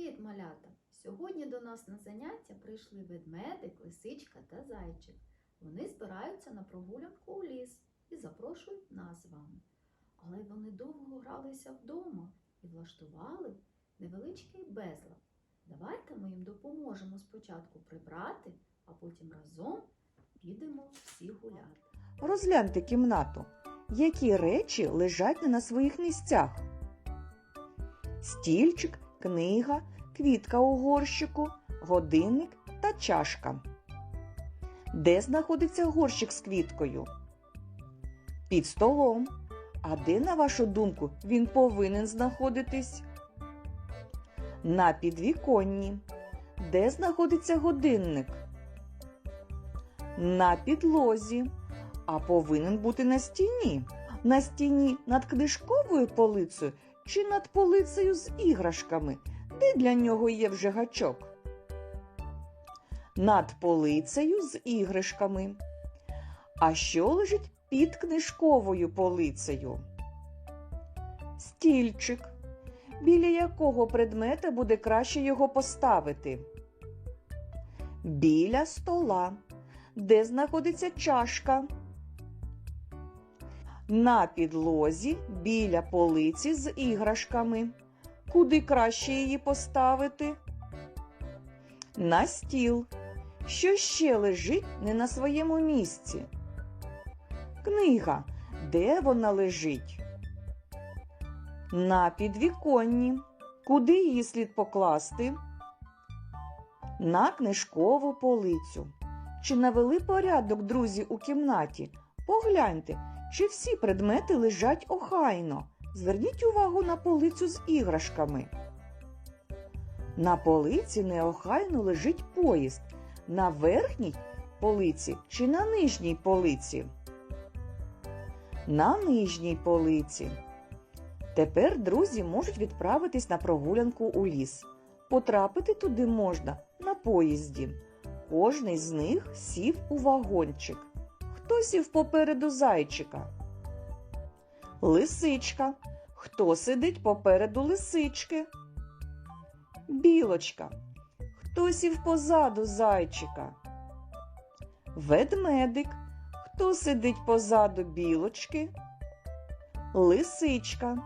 Привіт, малята! Сьогодні до нас на заняття прийшли ведмедик, лисичка та зайчик. Вони збираються на прогулянку у ліс і запрошують нас з вами. Але вони довго гралися вдома і влаштували невеличкий безлад. Давайте ми їм допоможемо спочатку прибрати, а потім разом підемо всі гуляти. Розгляньте кімнату. Які речі лежать не на своїх місцях? Стільчик, книга, квітка у горщику, годинник та чашка. Де знаходиться горщик з квіткою? Під столом. А де, на вашу думку, він повинен знаходитись? На підвіконні. Де знаходиться годинник? На підлозі а повинен бути на стіні. На стіні над книжковою полицею чи над полицею з іграшками, де для нього є вже гачок. Над полицею з іграшками. А що лежить під книжковою полицею? Стільчик. Біля якого предмета буде краще його поставити? Біля стола. Де знаходиться чашка? На підлозі біля полиці з іграшками. Куди краще її поставити? На стіл. Що ще лежить не на своєму місці? Книга. Де вона лежить? На підвіконні. Куди її слід покласти? На книжкову полицю. Чи навели порядок, друзі, у кімнаті? Погляньте, чи всі предмети лежать охайно. Зверніть увагу на полицю з іграшками. На полиці неохайно лежить поїзд. На верхній полиці чи на нижній полиці? На нижній полиці. Тепер друзі можуть відправитись на прогулянку у ліс. Потрапити туди можна на поїзді. Кожний з них сів у вагончик. Хто сів попереду зайчика? Лисичка. Хто сидить попереду лисички? Білочка. Хто сів позаду зайчика? Ведмедик. Хто сидить позаду білочки? Лисичка.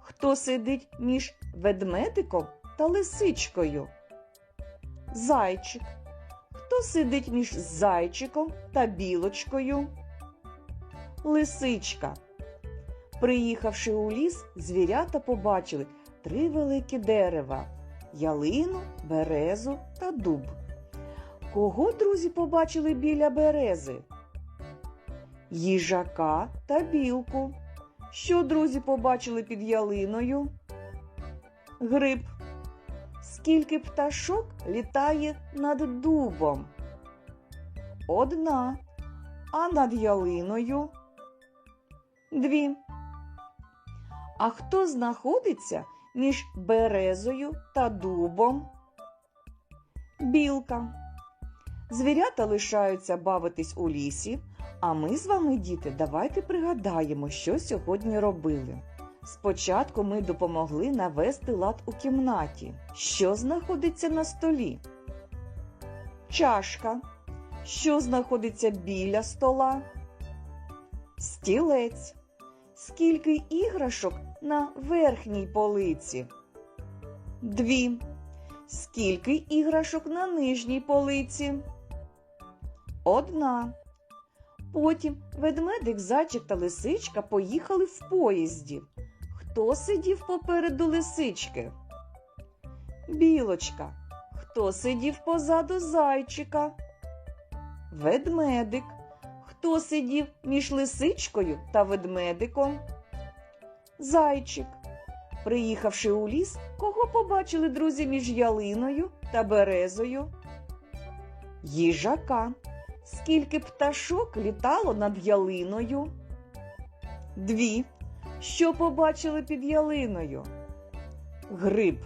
Хто сидить між ведмедиком та лисичкою? Зайчик. Хто сидить між зайчиком та білочкою? Лисичка. Приїхавши у ліс, звірята побачили три великі дерева ялину, березу та дуб. Кого друзі побачили біля берези? Їжака та білку. Що друзі побачили під ялиною? Гриб. Скільки пташок літає над дубом? Одна. А над ялиною? Дві. А хто знаходиться між березою та дубом? Білка. Звірята лишаються бавитись у лісі, а ми з вами, діти, давайте пригадаємо, що сьогодні робили. Спочатку ми допомогли навести лад у кімнаті. Що знаходиться на столі? Чашка. Що знаходиться біля стола? Стілець. Скільки іграшок на верхній полиці? Дві. Скільки іграшок на нижній полиці? Одна. Потім ведмедик, зайчик та лисичка поїхали в поїзді. Хто сидів попереду лисички? Білочка. Хто сидів позаду зайчика? Ведмедик. Хто сидів між лисичкою та ведмедиком? Зайчик. Приїхавши у ліс, кого побачили друзі між ялиною та березою? Їжака. Скільки пташок літало над ялиною? Дві. Що побачили під ялиною? Гриб.